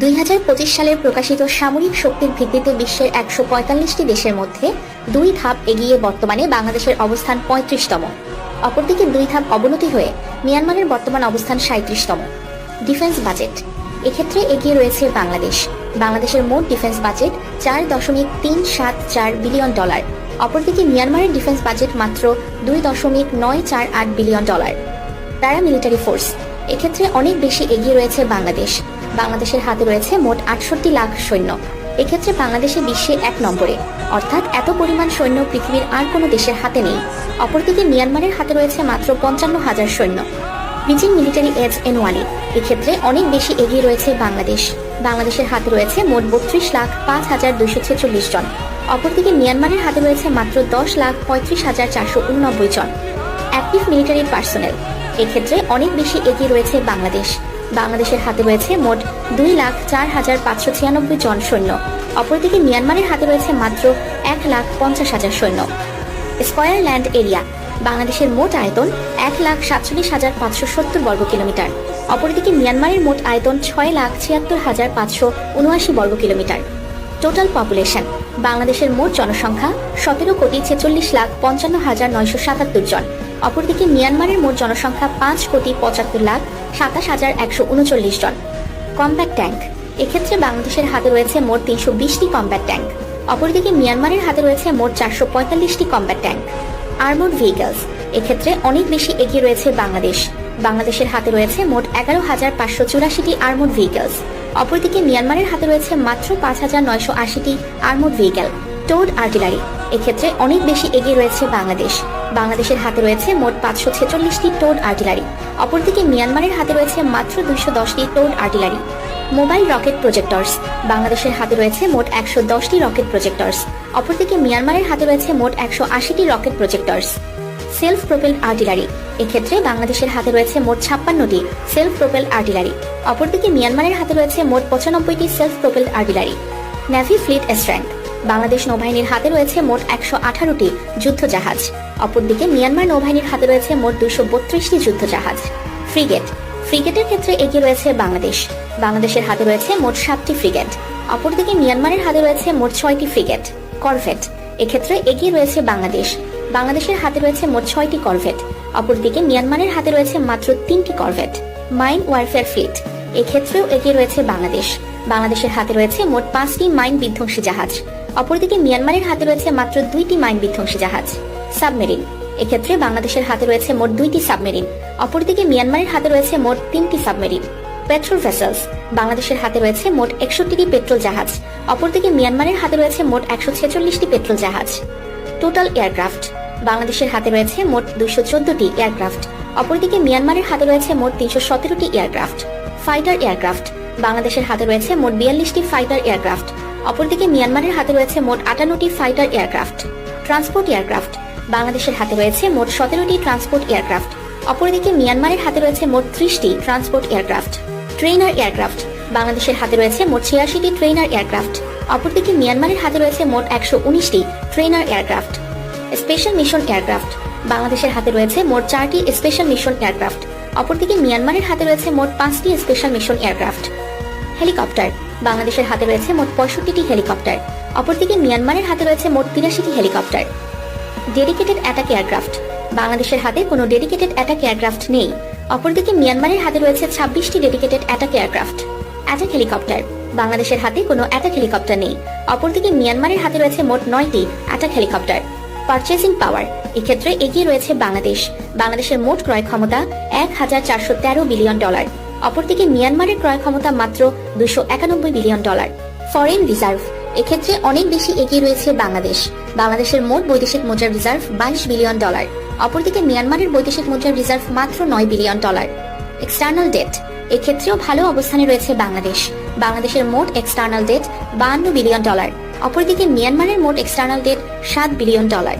দুই সালের প্রকাশিত সামরিক শক্তির ভিত্তিতে বিশ্বের একশো পঁয়তাল্লিশটি দেশের মধ্যে দুই ধাপ এগিয়ে বর্তমানে বাংলাদেশের অবস্থান পঁয়ত্রিশতম। অপরদিকে দুই ধাপ অবনতি হয়ে মিয়ানমারের বর্তমান অবস্থান সাঁত্রিশতম। Defence budget. এক্ষেত্রে এগিয়ে রয়েছে বাংলাদেশ। বাংলাদেশের মোট ডিফেন্স বাজেট চার দশমিক তিন সাত চার বিলিয়ন ডলার। অপরদিকে মিয়ানমারের ডিফেন্স বাজেট মাত্র দুই দশমিক নয় চার আট বিলিয়ন ডলার। Paramilitary force. এক্ষেত্রে অনেক বেশি এগিয়ে রয়েছে বাংলাদেশ। বাংলাদেশের হাতে রয়েছে মোট আটষট্টি লাখ সৈন্য। এক্ষেত্রে বাংলাদেশে বিশ্বে এক নম্বরে। অর্থাৎ এত পরিমাণ সৈন্য পৃথিবীর আর কোনো দেশের হাতে নেই। অপরদিকে মিয়ানমারের হাতে রয়েছে মাত্র পঞ্চান্ন হাজার সৈন্য। বিজিং মিলিটারি এজ এন ওয়ানে এক্ষেত্রে অনেক বেশি এগিয়ে রয়েছে বাংলাদেশ। বাংলাদেশের হাতে রয়েছে মোট বত্রিশ লাখ পাঁচ হাজার দুইশো ছেচল্লিশ জন। অপরদিকে মিয়ানমারের হাতে রয়েছে মাত্র দশ লাখ পঁয়ত্রিশ হাজার চারশো উননব্বই জন। Active military personnel. এক্ষেত্রে অনেক বেশি এগিয়ে রয়েছে বাংলাদেশ। বাংলাদেশের হাতে রয়েছে মোট দুই লাখ চার হাজার পাঁচশো ছিয়ানব্বই জন সৈন্য। অপরদিকে মিয়ানমারের হাতে রয়েছে মাত্র এক লাখ পঞ্চাশ হাজার সৈন্য। স্কয়ার ল্যান্ড এরিয়া, বাংলাদেশের মোট আয়তন এক লাখ সাতচল্লিশ হাজার পাঁচশো সত্তর বর্গ কিলোমিটার। অপরদিকে মিয়ানমারের মোট আয়তন ছয় লাখ ছিয়াত্তর হাজার পাঁচশো উনআশি বর্গ কিলোমিটার। টোটাল পপুলেশন বাংলাদেশের মোট জনসংখ্যা সতেরো কোটি ছেচল্লিশ লাখ পঞ্চান্ন হাজার নয়শো সাতাত্তর জন। অপরদিকে মিয়ানমারের মোট জনসংখ্যা পাঁচ কোটি পঁচাত্তর লাখ সাতাশ হাজার একশো উনচল্লিশ জন। Combat tank. এক্ষেত্রে বাংলাদেশের হাতে রয়েছে মোট তিনশো বিশটি কম্ব্যাট ট্যাঙ্ক। অপরদিকে মিয়ানমারের হাতে রয়েছে মোট চারশো পঁয়তাল্লিশটি কম্ব্যাট ট্যাঙ্ক। Armed vehicles. এক্ষেত্রে অনেক বেশি এগিয়ে রয়েছে বাংলাদেশ। বাংলাদেশের হাতে রয়েছে মোট এগারো হাজার পাঁচশো চুরাশিটি আর্মড ভেহিকলস। অপরদিকে মিয়ানমারের হাতে রয়েছে মাত্র পাঁচ হাজার নয়শো আশিটি আর্মড ভেহিকেল। Towed artillery. এক্ষেত্রে অনেক বেশি এগিয়ে রয়েছে বাংলাদেশ। বাংলাদেশের হাতে রয়েছে মোট পাঁচশো ছেচল্লিশটি টোড আর্টিলারি। অপরদিকে মিয়ানমারের হাতে রয়েছে মাত্র দুইশো দশটি towed artillery. Mobile rocket projectors. বাংলাদেশের হাতে রয়েছে মোট একশো দশটি রকেট প্রজেক্টরস। অপরদিকে মিয়ানমারের হাতে রয়েছে মোট একশো আশিটি rocket projectors. Self propelled artillery. এক্ষেত্রে বাংলাদেশের হাতে রয়েছে মোট ছাপ্পান্নটি সেলফ প্রোপেলড আর্টিলারি। অপরদিকে মিয়ানমারের হাতে রয়েছে মোট পঁচানব্বইটি self propelled artillery. Navy fleet strength Bangladesh নৌবাহিনীর হাতে রয়েছে মোট একশো আঠারোটি যুদ্ধ জাহাজ অপরদিকে মিয়ানমার নৌবাহিনীর হাতে রয়েছে মোট দুশো বত্রিশটি যুদ্ধ জাহাজ ফ্রিগেট। ফ্রিগেটের ক্ষেত্রে এগিয়ে রয়েছে বাংলাদেশ। বাংলাদেশের হাতে রয়েছে মোট সাতটি ফ্রিগেট। অপরদিকে মিয়ানমারের হাতে রয়েছে মোট ছয়টি ফ্রিগেট। করভেট। এক্ষেত্রে এগিয়ে রয়েছে বাংলাদেশ। বাংলাদেশের হাতে রয়েছে মোট ছয়টি করভেট। অপরদিকে মিয়ানমারের হাতে রয়েছে মাত্র তিনটি করভেট। Mine warfare fleet. এক্ষেত্রেও এগিয়ে রয়েছে বাংলাদেশ। বাংলাদেশের হাতে রয়েছে মোট পাঁচটি মাইন বিধ্বংসী জাহাজ। অপরদিকে মিয়ানমারের হাতে রয়েছে মাত্র দুইটি মাইন বিধ্বংসী জাহাজ, সাবমেরিন। এক্ষেত্রে বাংলাদেশের হাতে রয়েছে মোট দুইটি সাবমেরিন, অপরদিকে মিয়ানমারের হাতে রয়েছে মোট তিনটি সাবমেরিন। পেট্রোল ভেসেলস, বাংলাদেশের হাতে রয়েছে মোট একষট্টিটি পেট্রোল জাহাজ, অপরদিকে মিয়ানমারের হাতে রয়েছে মোট একশো ছেচল্লিশটি পেট্রোল জাহাজ। টোটাল এয়ারক্রাফট, বাংলাদেশের হাতে রয়েছে মোট দুশো চোদ্দটি এয়ারক্রাফট, অপরদিকে মিয়ানমারের হাতে রয়েছে মোট তিনশো সতেরোটি এয়ারক্রাফট। ফাইটার এয়ারক্রাফট, বাংলাদেশের হাতে রয়েছে মোট বিয়াল্লিশটি ফাইটার এয়ারক্রাফট। অপরদিকে মিয়ানমারের হাতে রয়েছে মোট আটান্নটি ফাইটার এয়ারক্রাফট, ট্রান্সপোর্ট এয়ারক্রাফট। বাংলাদেশের হাতে রয়েছে মোট সতেরোটি ট্রান্সপোর্ট এয়ারক্রাফট। অপরদিকে মিয়ানমারের হাতে রয়েছে মোট ত্রিশটি ট্রান্সপোর্ট এয়ারক্রাফট ট্রেনার এয়ারক্রাফট। বাংলাদেশের হাতে রয়েছে মোট ছিয়াশিটি ট্রেনার এয়ারক্রাফট। অপরদিকে মিয়ানমারের হাতে রয়েছে মোট একশো উনিশটি trainer aircraft. Special mission aircraft. বাংলাদেশের হাতে রয়েছে মোট চারটি স্পেশাল মিশন এয়ারক্রাফট। অপরদিকে মিয়ানমারের হাতে রয়েছে মোট পাঁচটি স্পেশাল মিশন এয়ারক্রাফট। হেলিকপ্টার। বাংলাদেশের হাতে রয়েছে মোট পঁয়ষট্টিটি হেলিকপ্টার। অপরদিকে মিয়ানমারের হাতে রয়েছে মোট তিরাশিটি হেলিকপ্টার। Dedicated attack aircraft. বাংলাদেশের হাতে কোনো ডেডিকেটেড অ্যাটাক এয়ারক্রাফট নেই। অপরদিকে মিয়ানমারের হাতে রয়েছে ছাব্বিশটি dedicated attack aircraft. Attack helicopter. বাংলাদেশের হাতে কোনো অ্যাটাক হেলিকপ্টার নেই। অপরদিকে মিয়ানমারের হাতে রয়েছে মোট নয়টি অ্যাটাক হেলিকপ্টার। পারচেসিং পাওয়ার। এক্ষেত্রে এগিয়ে রয়েছে বাংলাদেশ। বাংলাদেশের মোট ক্রয় ক্ষমতা এক হাজার চারশো তেরো বিলিয়ন ডলার। অপরদিকে মিয়ানমারের ক্রয় ক্ষমতা মাত্র দুশো একানব্বই বিলিয়ন ডলার ফরেন রিজার্ভ এক্ষেত্রে অনেক বেশি এগিয়ে রয়েছে বাংলাদেশ। বাংলাদেশের মোট বৈদেশিক মুদ্রার রিজার্ভ বাইশ বিলিয়ন ডলার, অপরদিকে মিয়ানমারের বৈদেশিক মুদ্রার রিজার্ভ মাত্র নয় বিলিয়ন ডলার। এক্সটার্নাল ডেট এক্ষেত্রেও ভালো অবস্থানে রয়েছে বাংলাদেশ। বাংলাদেশের মোট এক্সটার্নাল ডেট বাহান্ন বিলিয়ন ডলার, অপরদিকে মিয়ানমারের মোট এক্সটার্নাল ডেট সাত বিলিয়ন ডলার।